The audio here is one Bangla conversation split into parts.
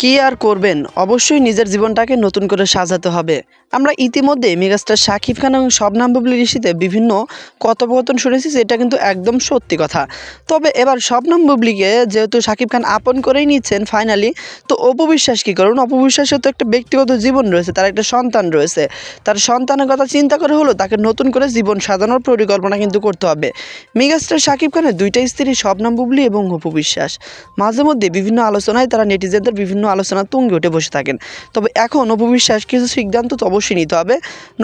কি আর করবেন? অবশ্যই নিজের জীবনটাকে নতুন করে সাজাতে হবে। আমরা ইতিমধ্যে মেগাস্টার শাকিব খান এবং শবনাম বুবলি ঋষিতে বিভিন্ন কথোপকথন শুনেছি যেটা কিন্তু একদম সত্যি কথা। তবে এবার শবনাম বুবলিকে যেহেতু শাকিব খান আপন করেই নিচ্ছেন ফাইনালি তো অপবিশ্বাস কী করুন? অপবিশ্বাসের তো একটা ব্যক্তিগত জীবন রয়েছে, তার একটা সন্তান রয়েছে। তার সন্তানের কথা চিন্তা করে হলো তাকে নতুন করে জীবন সাজানোর পরিকল্পনা কিন্তু করতে হবে। মেগাস্টার শাকিব খানের দুইটা স্ত্রী, শবনাম বুবলি এবং অপবিশ্বাস মাঝে মধ্যে বিভিন্ন আলোচনায় তারা নেটিজেনদের বিভিন্ন আলোচনা তুঙ্গে উঠে বসে থাকেন। তবে এখন অপবিশ্বাস কিছু সিদ্ধান্ত তো অবশ্যই নিতে হবে।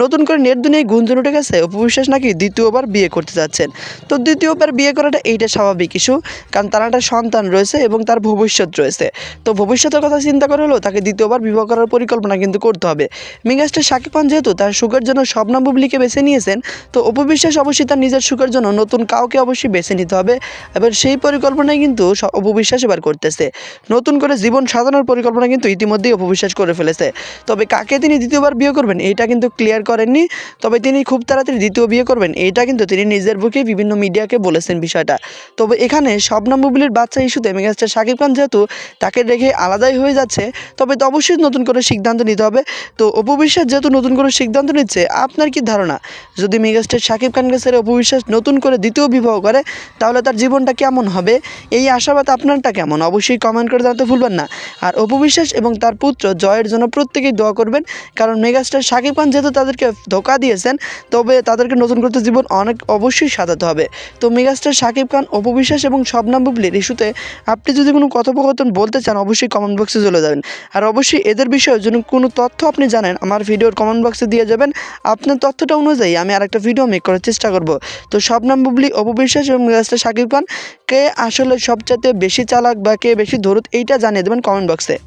নতুন করে নেট দুনিয়ায় গুঞ্জন উঠে গেছে অপবিশ্বাস নাকি দ্বিতীয়বার বিয়ে করতে যাচ্ছেন। তো দ্বিতীয়বার বিয়ে করাটা এইটা স্বাভাবিক ইস্যু, কারণ তার একটা সন্তান রয়েছে এবং তার ভবিষ্যৎ রয়েছে। তো ভবিষ্যতের কথা চিন্তা করে হলেও তাকে দ্বিতীয়বার বিবাহ করার পরিকল্পনা কিন্তু করতে হবে। মেগাস্টার শাকিব খান যেহেতু তার সুখের জন্য স্বপ্না বুবলিকে বেছে নিয়েছেন, তো অপবিশ্বাস অবশ্যই তার নিজের সুখের জন্য নতুন কাউকে অবশ্যই বেছে নিতে হবে। এবার সেই পরিকল্পনায় কিন্তু অপবিশ্বাস এবার করতেছে। নতুন করে জীবন সাজানোর পরিকল্পনা কিন্তু ইতিমধ্যেই অপবিশ্বাস করে ফেলেছে। তবে কাকে তিনি দ্বিতীয়বার বিয়ে করবেন এইটা কিন্তু ক্লিয়ার করেননি। তবে তিনি খুব তাড়াতাড়ি দ্বিতীয় বিয়ে করবেন এইটা কিন্তু তিনি নিজের বুকে বিভিন্ন মিডিয়াকে বলেছেন বিষয়টা। তবে এখানে শবনম বুবলির বাচ্চা ইস্যুতে মেগাস্টার শাকিব খান যেহেতু তাকে রেখে আলাদাই হয়ে যাচ্ছে, তবে তো অবশ্যই নতুন করে সিদ্ধান্ত নিতে হবে। তো অপবিশ্বাস যেহেতু নতুন করে সিদ্ধান্ত নিচ্ছে, আপনার কি ধারণা? যদি মেগাস্টার শাকিব খানকে ছেড়ে অপবিশ্বাস নতুন করে দ্বিতীয় বিবাহ করে, তাহলে তার জীবনটা কেমন হবে? এই আশাবাদ আপনারটা কেমন? অবশ্যই কমেন্ট করে জানাতে ভুলবেন না। আর অপবিশ্বাস এবং তার পুত্র জয়ের জন্য প্রত্যেকেই দোয়া করবেন। কারণ মেগাস্টার শাকিব খান যেহেতু তাদেরকে ধোকা দিয়েছেন, তবে তাদেরকে নতুন করতে জীবন অনেক অবশ্যই সাজাতে হবে। তো মেগাস্টার শাকিব খান, অপবিশ্বাস এবং শবনাম বুবলির ইস্যুতে আপনি যদি কোনো কথোপকথন বলতে চান, অবশ্যই কমেন্ট বক্সে চলে যাবেন। আর অবশ্যই এদের বিষয়ে যদি কোনো তথ্য আপনি জানেন, আমার ভিডিওর কমেন্ট বক্সে দিয়ে যাবেন। আপনার তথ্যটা অনুযায়ী আমি আরেকটা ভিডিও মেক করার চেষ্টা করব। তো শবনাম বুবলি, অপবিশ্বাস এবং মেগাস্টার শাকিব খান, কে আসলে সবচাইতে বেশি চালাক বা কে বেশি ধরুত, এইটা জানিয়ে দেবেন কমেন্ট বক্সে it.